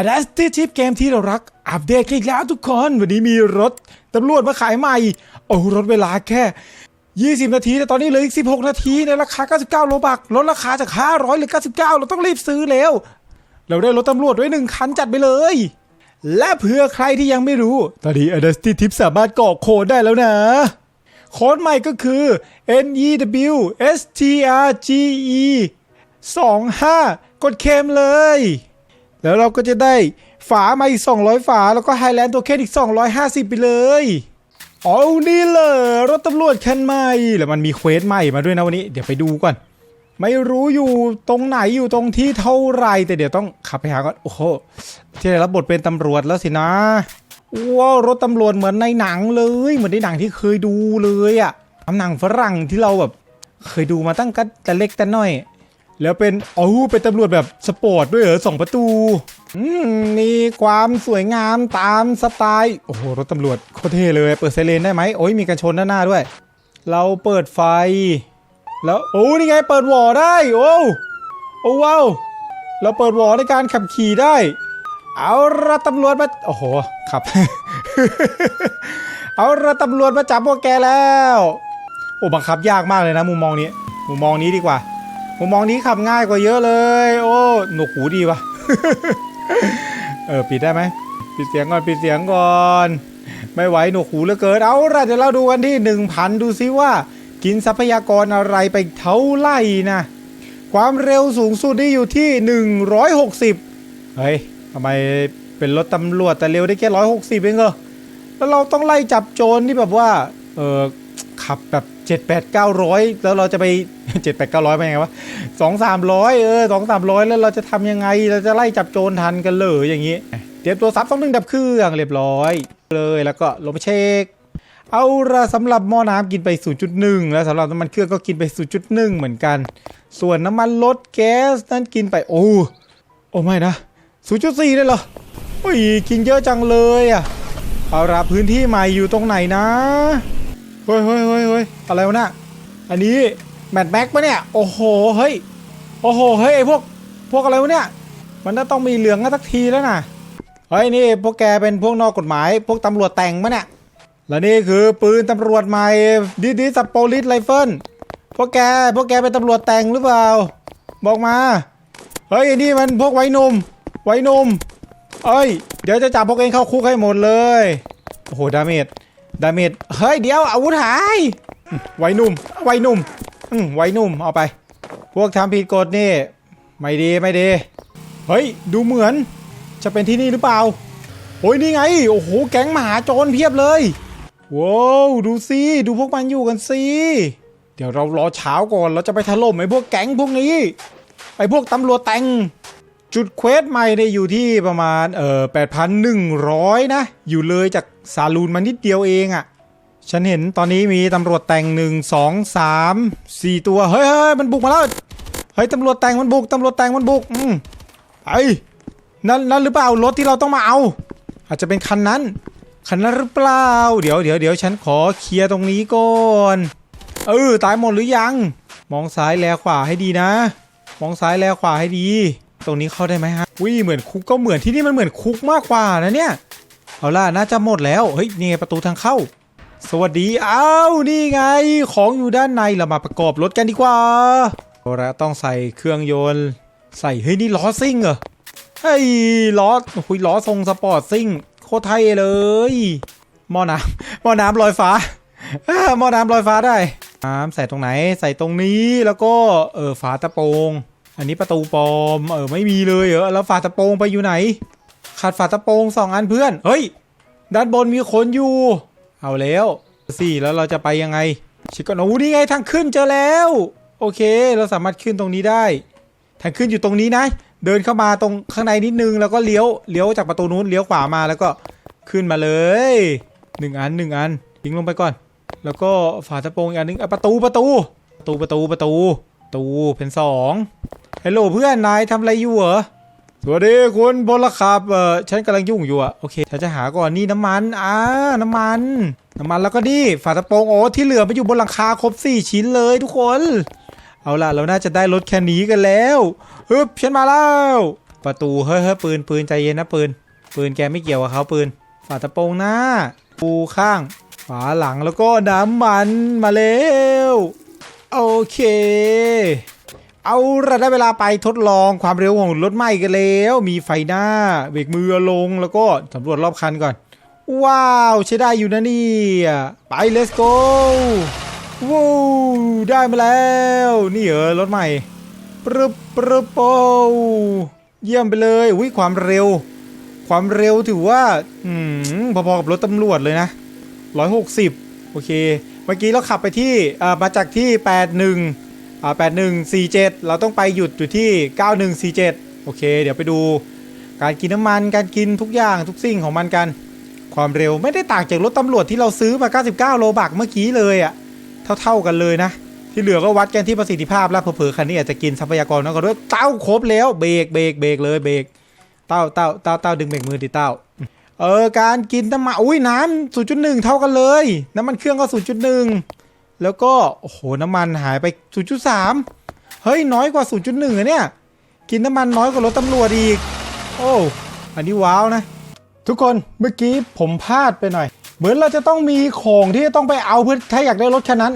a d a s t i v e เกมที่เรารัก อัปเดตอีกแล้วทุกคน วันนี้มีรถตำรวจมาขายใหม่ โอ้รถเวลาแค่ 20 นาที แต่ตอนนี้เหลืออีก 16 นาทีในราคา 99 โลบักลดราคาจาก 500เหรือ 99 เราต้องรีบซื้อแล้ว เราได้รถตำรวจด้วยหนึ่งคันจัดไปเลย และเผื่อใครที่ยังไม่รู้ ตอนนี้ a d a s t i v e สามารถกรอกโค้ดได้แล้วนะโค้ดใหม่ก็คือ N E W S T R G E 25 กดเคมเลย แล้วเราก็จะได้ฝามาอีก 200 ฝา แล้วก็ไฮแลนด์ตัวเคนอีก 250 ไปเลยเอานี่เลยรถตำรวจคันใหม่ แล้วมันมีเควสใหม่มาด้วยนะวันนี้ เดี๋ยวไปดูก่อน ไม่รู้อยู่ตรงไหนอยู่ตรงที่เท่าไรแต่เดี๋ยวต้องขับไปหาก่อน โอ้โหที่ได้รับบทเป็นตำรวจแล้วสินะว้าวรถตำรวจเหมือนในหนังเลย เหมือนในหนังที่เคยดูเลยอะหนังฝรั่งที่เราแบบ เคยดูมาตั้งแต่แต่เล็กแต่น้อย แล้วเป็นโอ้เป็นตำรวจแบบสปอร์ตด้วยเหรอสองประตูอืมมีความสวยงามตามสไตล์ โอ้โห รถตำรวจโคตรเท่เลย เปิดไซเรนได้ไหมโอ้ยมีกันชนด้านหน้าด้วย เราเปิดไฟ แล้วโอ้นี่ไงเปิดวอได้ โอ้โอ้ว้าวเราเปิดวอในการขับขี่ได้ เอาละตำรวจมา โอ้โหขับ เอาละตำรวจมาจับพวกแกแล้ว โอ้บังคับยากมากเลยนะมุมมองนี้ มุมมองนี้ดีกว่า มุมมองนี้ขับง่ายกว่าเยอะเลย โอ้หนวกหูดีวะเออปิดได้ไหมปิดเสียงก่อนปิดเสียงก่อน ไม่ไหวหนวกหูเหลือเกินเอาล่ะเดี๋ยวเราดูกันที่ 1,000 ดูซิว่า กินทรัพยากรอะไรไปเท่าไหร่นะความเร็วสูงสุดนี่อยู่ที่ 160 เฮ้ยทำไมเป็นรถตำรวจแต่เร็วได้แค่ 160 เองเหรอแล้วเราต้องไล่จับโจรที่แบบว่า เออ ขับแบบ7 8 9 0 0แล้วเราจะไป7 8 9 0 0ไปยังไงวะ2 3 0 0เออ2 3 0 0แล้วเราจะทำยังไง เราจะไล่จับโจรทันกันเลยอย่างนี้ เตรียมตัวซับต้องดึงดับเครื่องเรียบร้อย เลยแล้วก็ลงไปเช็คเอาละสำหรับหม้อน้ำกินไป 0.1 แล้วสำหรับน้ำมันเครื่องก็กินไป 0.1 เหมือนกัน ส่วนน้ำมันรถแก๊สนั้นกินไปโอ้โอ้ไม่นะ 0.4เลยเหรอโอ้ยกินเยอะจังเลยอะเอาละพื้นที่ใหม่อยู่ตรงไหนนะ เฮ้ยเฮ้ยเฮ้ยเฮ้ยอะไรวะน่ะอันนี้แมทแม็กปะเนี่ย โอ้โห เฮ้ย โอ้โห เฮ้ยไอ้พวก พวกอะไรวะเนี่ย มันน่าต้องมีเหลืองกันสักทีแล้วนะเฮ้ยนี่พวกแกเป็นพวกนอกกฎหมาย พวกตำรวจแต่งปะเนี่ย และนี่คือปืนตำรวจใหม่ดิดิสโปลิสไรเฟิล พวกแก พวกแกเป็นตำรวจแต่งหรือเปล่า บอกมา เฮ้ยนี่มันพวกไว้นุ่มไว้นุ่มเอ้ย เดี๋ยวจะจับพวกเองเข้าคุกให้หมดเลย โอ้โห ดาเมจ ดาเมจเฮ้ยเดี๋ยวอาวุธหายไวหนุ่มไวหนุ่มอืมไวหนุ่มเอาไป พวกทำผิดกฎนี่ ไม่ดีไม่ดี เฮ้ย ดูเหมือน จะเป็นที่นี่หรือเปล่าโอ้ยนี่ไง โอ้โห แก๊งมหาโจรเพียบเลยว้าวดูสิดูพวกมันอยู่กันสิเดี๋ยวเรารอเช้าก่อนเราจะไปถล่มไอ้พวกแก๊งพวกนี้ไอ้พวกตำรวจแต่ง จุดเควสใหม่เนี่ยอยู่ที่ประมาณเอ่อ8,100นะ อยู่เลยจากซาลูนมานิดเดียวเองอะ่ะ ฉันเห็นตอนนี้มีตำรวจแต่ง1 2 3 4ตัว เฮ้ยเฮ้ยมันบุกมาแล้ว เฮ้ยตำรวจแต่งมันบุกตำรวจแต่งมันบุก อืมไอ้นั่นนั่นหรือเปล่ารถที่เราต้องมาเอา อาจจะเป็นคันนั้นคันนั้นหรือเปล่า เดี๋ยวเดี๋ยวเดี๋ยวฉันขอเคลียร์ตรงนี้ก่อนเออตายหมดหรือยัง มองซ้ายแลขวาให้ดีนะ มองซ้ายแลขวาให้ดี ตรงนี้เข้าได้ไหมฮะวิเหมือนคุกก็เหมือนที่นี่มันเหมือนคุกมากกว่านะเนี่ย เอาล่ะน่าจะหมดแล้ว เฮ้ยนี่ไงประตูทางเข้า สวัสดี อ้าวนี่ไง ของอยู่ด้านในเรามาประกอบรถกันดีกว่าเอาละต้องใส่เครื่องยนต์ ใส่เฮ้ยนี่ล้อซิ่งเหรอเฮ้ยล้อโอ้ยล้อทรงสปอร์ตซิ่งโคตรไทยเลยหม้อน้ำหม้อน้ำลอยฟ้าอ่าหม้อน้ำลอยฟ้าได้น้ำใส่ตรงไหนใส่ตรงนี้แล้วก็เออฝาตะโปรง อันนี้ประตูปลอม เออไม่มีเลยเหรอแล้วฝาตะโปรงไปอยู่ไหน ขาดฝาตะโปรงสองอันเพื่อน เฮ้ย ด้านบนมีคนอยู่ เอาแล้วสี่แล้วเราจะไปยังไง ชิคก่อนโอ้นี่ไงทางขึ้นเจอแล้ว โอเค เราสามารถขึ้นตรงนี้ได้ ทางขึ้นอยู่ตรงนี้นะ เดินเข้ามาตรงข้างในนิดนึง แล้วก็เลี้ยว เลี้ยวจากประตูนู้น เลี้ยวขวามาแล้วก็ขึ้นมาเลยหนึ่งอันหนึ่งอันทิ้งลงไปก่อน แล้วก็ฝาตะโปรงอีกอันนึงอะประตูประตู ประตูประตูประตูประตูเป็นสอง ฮัลโหลเพื่อนนายทำอะไรอยู่เหรอ สวัสดีคุณพลขับเออฉันกำลังยุ่งอยู่อะโอเคฉันจะหาก่อนนี่น้ำมันอ่าน้ำมัน น้ำมันแล้วก็นี่ฝาตะโปรงโอ้ที่เหลือไปอยู่บนหลังคาครบสี่ชิ้นเลยทุกคน เอาล่ะเราน่าจะได้รถแค่นี้กันแล้วฮึบฉันมาแล้ว ประตูเฮ้ยเฮ้ยปืนปืนใจเย็นนะปืน ปืนแกไม่เกี่ยวกับเขาปืน ฝาตะโปรงหน้าปูข้างฝาหลังแล้วก็น้ำมันมาเร็วโอเค เอาละได้เวลาไปทดลองความเร็วของรถใหม่กันแล้ว มีไฟหน้าเบรกมือลงแล้วก็สำรวจรอบคันก่อน ว้าว ใช้ได้อยู่นะนี่ ไป let's go ว้าวได้มาแล้ว นี่เหรอรถใหม่ปรึบปรึบโอเยี่ยมไปเลยอุ้ยความเร็ว ความเร็วถือว่าอืมพอๆกับรถตำรวจเลยนะ 160 โอเค เมื่อกี้เราขับไปที่มาจากที่ 81 อ่า8147เราต้องไปหยุดอยู่ที่9147โอเค เดี๋ยวไปดู การกินน้ำมันการกินทุกอย่างทุกสิ่งของมันกัน ความเร็วไม่ได้ต่างจากรถตำรวจที่เราซื้อมา 99 โลบักเมื่อกี้เลยอะเท่าๆกันเลยนะ ที่เหลือก็วัดกันที่ประสิทธิภาพแล้วเผลอๆคันนี้อาจจะกินทรัพยากรน้อยกว่าด้วยเต้าครบแล้วเบรกเบรกเบรกเลยเบรกเต้าเต้าเต้าเต้าดึงเบรกมือดิเต้าเออการกินน้ำมันอุ้ยน้ำ0.1 เท่ากันเลย น้ำมันเครื่องก็ 0.1 แล้วก็ โอ้โห น้ำมันหายไป 0.3 เฮ้ย น้อยกว่า 0.1เนี่ย กินน้ำมันน้อยกว่ารถตำรวจอีก โอ้ อันนี้ว้าวนะ ทุกคน เมื่อกี้ผมพลาดไปหน่อย เหมือนเราจะต้องมีของที่จะต้องไปเอาเพื่อถ้าอยากได้รถคันนั้น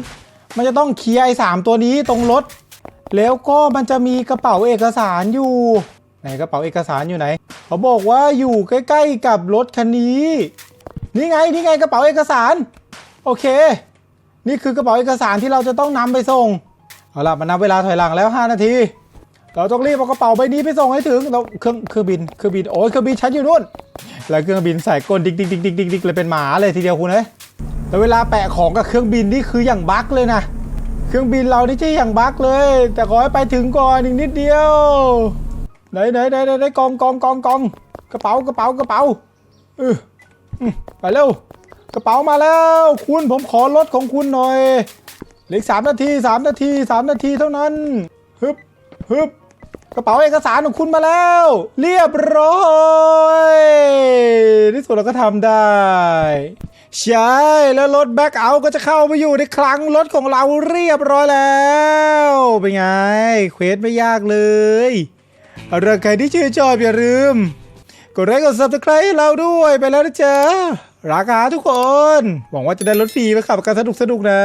มันจะต้องเคลียร์ไอ้สามตัวนี้ตรงรถ แล้วก็มันจะมีกระเป๋าเอกสารอยู่ ไหนกระเป๋าเอกสารอยู่ไหน เขาบอกว่าอยู่ใกล้ ๆ กับรถคันนี้ นี่ไง นี่ไงกระเป๋าเอกสาร โอเค นี่คือกระเป๋าเอกสารที่เราจะต้องนำไปส่ง เอาล่ะมันนับเวลาถอยหลังแล้ว 5 นาที เราต้องรีบเอากระเป๋าใบนี้ไปส่งให้ถึงเราเครื่องเครื่องบินเครื่องบินโอ้ยเครื่องบินฉันอยู่นู่น แล้วเครื่องบินใส่ก้นดิ๊กดิ๊กดิ๊กดิ๊กดิ๊กดิ๊กเลยเป็นหมาเลยทีเดียวคุณเอ้ยแต่เวลาแปะของกับเครื่องบินนี่คืออย่างบั๊กเลยนะ เครื่องบินเรานี่ใช่อย่างบั๊กเลย แต่ขอให้ไปถึงก่อนอีกนิดเดียวไหนไหนไหนไหนกองกองกองกองกระเป๋ากระเป๋ากระเป๋าเอออืมไปเร็ว กระเป๋ามาแล้ว คุณผมขอรถของคุณหน่อยเหลือสามนาทีสามนาทีสามนาทีเท่านั้นฮึบฮึบกระเป๋าเอกสารของคุณมาแล้ว เรียบร้อยที่สุดเราก็ทำได้ ใช่แล้วรถแบ็กเอาก็จะเข้ามาอยู่ในคลังรถของเราเรียบร้อยแล้ว เป็นไงเควสไม่ยากเลยเอาเรื่องใครที่ชื่นชอบอย่าลืม กดไลค์กด subscribe ให้เราด้วยไปแล้วนะจ๊ะรักหาทุกคน หวังว่าจะได้รถฟรีไปขับกันสนุกๆนะ